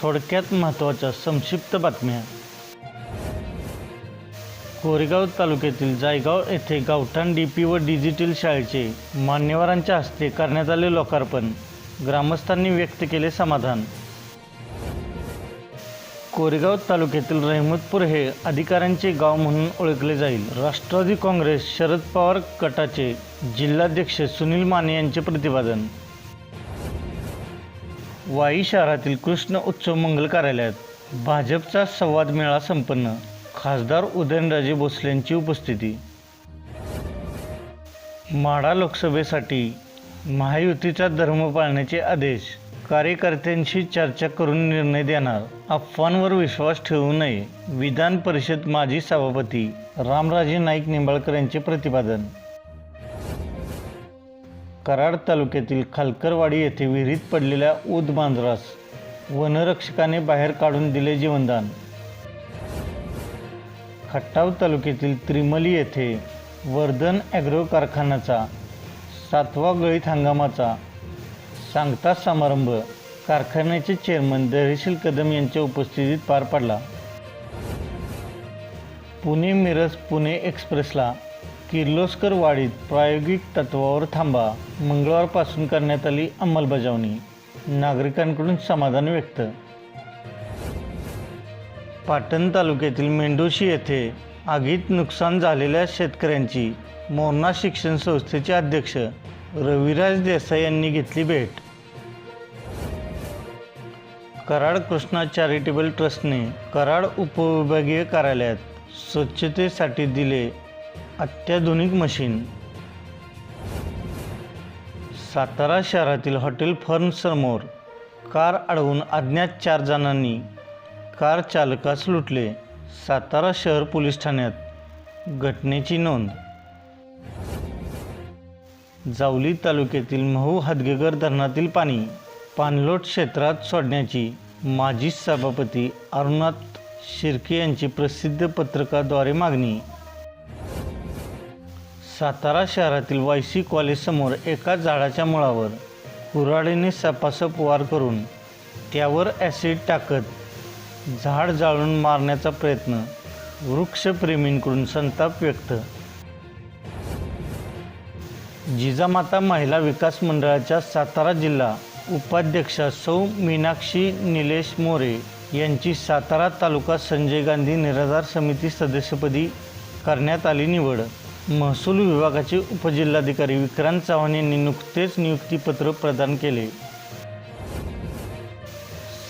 थोडक्यात महत्त्वाच्या संक्षिप्त बातम्या. कोरेगाव तालुक्यातील जायगाव येथे गावठाण डी पी व डिजिटल शाळेचे मान्यवरांच्या हस्ते करण्यात आले लोकार्पण. ग्रामस्थांनी व्यक्त केले समाधान. कोरेगाव तालुक्यातील रहमतपूर हे अधिकाऱ्यांचे गाव म्हणून ओळखले जाईल. राष्ट्रवादी काँग्रेस शरद पवार गटाचे जिल्हाध्यक्ष सुनील माने यांचे प्रतिपादन. वाई शहरातील कृष्ण उत्सव मंगल कार्यालयात भाजपचा संवाद मेळा संपन्न. खासदार उदयनराजे भोसलेंची उपस्थिती. माढा लोकसभेसाठी महायुतीचा धर्म पाळण्याचे आदेश. कार्यकर्त्यांशी चर्चा करून निर्णय देणार. अफवांवर विश्वास ठेवू नये. विधान परिषद माजी सभापती रामराजे नाईक निंबाळकर यांचे प्रतिपादन. कराड तालुक्यातील खालकरवाडी येथे विहिरीत पडलेल्या ऊद मांजरास वनरक्षकाने बाहेर काढून दिले जीवनदान. खट्टाव तालुक्यातील त्रिमली येथे वर्धन ॲग्रो कारखान्याचा सातवा गळीत हंगामाचा सांगता समारंभ कारखान्याचे चेअरमन दहशील कदम यांच्या उपस्थितीत पार पडला. पुणे मिरज पुणे एक्सप्रेसला किर्लोस्कर वाडीत प्रायोगिक तत्वावर थांबा. मंगळवारपासून करण्यात आली अंमलबजावणी. नागरिकांकडून समाधान व्यक्त. पाटण तालुक्यातील मेंढोशी येथे आगीत नुकसान झालेल्या शेतकऱ्यांची मोरणा शिक्षण संस्थेचे अध्यक्ष रविराज देसाई यांनी घेतली भेट. कराड कृष्णा चॅरिटेबल ट्रस्टने कराड उपविभागीय कार्यालयात स्वच्छतेसाठी दिले अत्याधुनिक मशीन. सातारा शहरातील हॉटेल फर्नसमोर कार अडवून अज्ञात चार जणांनी कार चालकास लुटले. सातारा शहर पोलीस ठाण्यात घटनेची नोंद. जावली तालुक्यातील महू हदगेगर धरणातील पाणी पाणलोट क्षेत्रात सोडण्याची माजी सभापती अरुणात शिर्के यांची प्रसिद्ध पत्रकाद्वारे मागणी सातारा शहरातील वायसी कॉलेजसमोर एका झाडाच्या मुळावर कुऱ्हाडीने सपासप वार करून त्यावर ॲसिड टाकत झाड जाळून मारण्याचा प्रयत्न वृक्षप्रेमींकडून संताप व्यक्त. जिजामाता महिला विकास मंडळाच्या सातारा जिल्हा उपाध्यक्षा सौ मीनाक्षी निलेश मोरे यांची सातारा तालुका संजय गांधी निराधार समिती सदस्यपदी करण्यात आली निवड. महसूल विभागाचे उपजिल्हाधिकारी विक्रांत चव्हाण यांनी नुकतेच नियुक्तीपत्र प्रदान केले.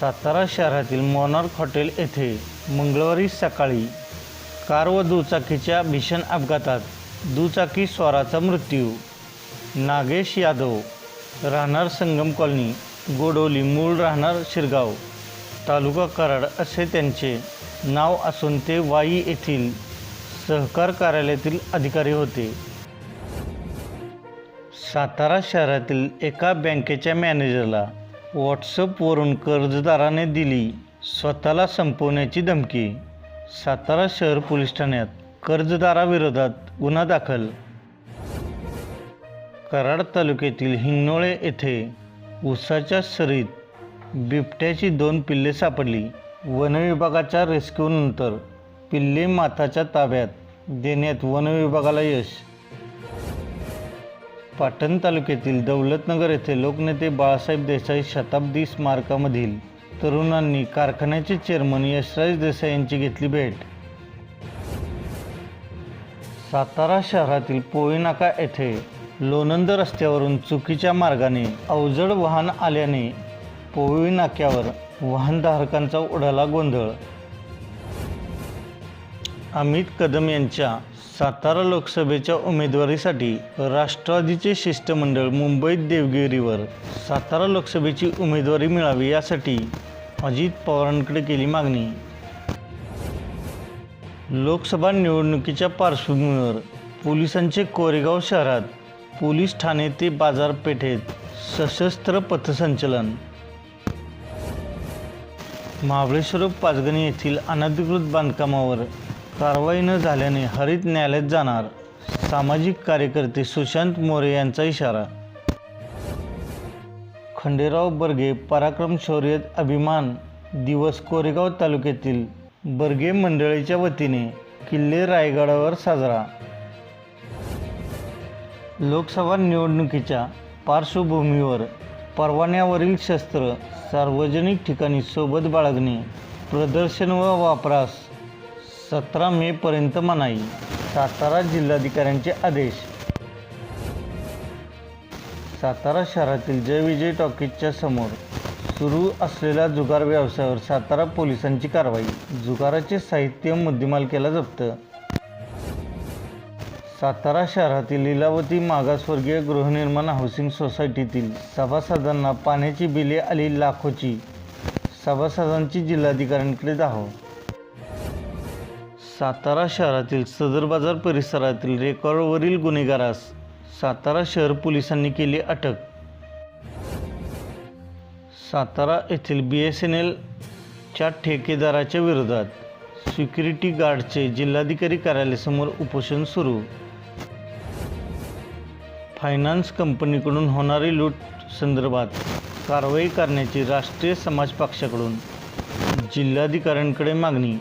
सातारा शहरातील मोनार्क हॉटेल येथे मंगळवारी सकाळी कार व दुचाकीच्या भीषण अपघातात दुचाकी स्वाराचा मृत्यू. नागेश यादव राहणार संगम कॉलनी गोडोली मूळ राहणार शिरगाव तालुका कराड असे त्यांचे नाव असून ते वाई येथील सहकार कार्यालयातील अधिकारी होते. सातारा शहरातील एका बँकेच्या मॅनेजरला व्हॉट्सअपवरून कर्जदाराने दिली स्वतःला संपवण्याची धमकी. सातारा शहर पोलीस ठाण्यात कर्जदाराविरोधात गुन्हा दाखल. कराड तालुक्यातील हिंगणोळे येथे उसाच्या सरीत बिबट्याची दोन पिल्ले सापडली. वनविभागाच्या रेस्क्यूनंतर पिल्ले माथाच्या ताब्यात देण्यात वनविभागाला यश. पाटण तालुक्यातील दौलतनगर येथे लोकनेते बाळासाहेब देसाई शताब्दी स्मारकामधील तरुणांनी कारखान्याचे चेअरमन यशराज देसाई यांची घेतली भेट. सातारा शहरातील पोळीनाका येथे लोणंद रस्त्यावरून चुकीच्या मार्गाने अवजड वाहन आल्याने पोळी नाक्यावर वाहनधारकांचा उडाला गोंधळ. अमित कदम यांच्या सातारा लोकसभेच्या उमेदवारीसाठी राष्ट्रवादीचे शिष्टमंडळ मुंबईत देवगिरीवर सातारा लोकसभेची उमेदवारी मिळावी यासाठी अजित पवारांकडे केली मागणी. लोकसभा निवडणुकीच्या पार्श्वभूमीवर पोलिसांचे कोरेगाव शहरात पोलीस ठाणे ते बाजारपेठेत सशस्त्र पथसंचलन. महाबळेश्वर पाचगणी येथील अनधिकृत बांधकामावर कारवाई न झाल्याने हरित न्यायालयात जाणार. सामाजिक कार्यकर्ते सुशांत मोरे यांचा इशारा. खंडेराव बर्गे पराक्रम शौर्यत अभिमान दिवस कोरेगाव तालुक्यातील बर्गे मंडळीच्या वतीने किल्ले रायगडावर साजरा. लोकसभा निवडणुकीच्या पार्श्वभूमीवर परवान्यावरील शस्त्र सार्वजनिक ठिकाणी सोबत बाळगणे प्रदर्शन व वापरास सतरा मेपर्यंत मनाई सातारा जिल्हाधिकाऱ्यांचे आदेश. सातारा शहरातील जय विजय टॉकीजच्या समोर सुरू असलेल्या जुगार व्यवसायावर सातारा पोलिसांची कारवाई जुगाराचे साहित्य मुद्देमाल केला जप्त. सातारा शहरातील लीलावती मागासवर्गीय गृहनिर्माण हाऊसिंग सोसायटीतील सभासदांना पाण्याची बिले आली लाखोची. सभासदांची जिल्हाधिकाऱ्यांकडे दाहो. सातारा शहरातील सदर बाजार परिसरातील रेकॉर्डवरील गुन्हेगारास सातारा शहर पोलिसांनी केली अटक. सातारा येथील बी एस एन एलच्या ठेकेदाराच्या विरोधात सिक्युरिटी गार्डचे जिल्हाधिकारी कार्यालयासमोर उपोषण सुरू. फायनान्स कंपनीकडून होणारी लूट संदर्भात कारवाई करण्याची राष्ट्रीय समाज पक्षाकडून जिल्हाधिकाऱ्यांकडे मागणी.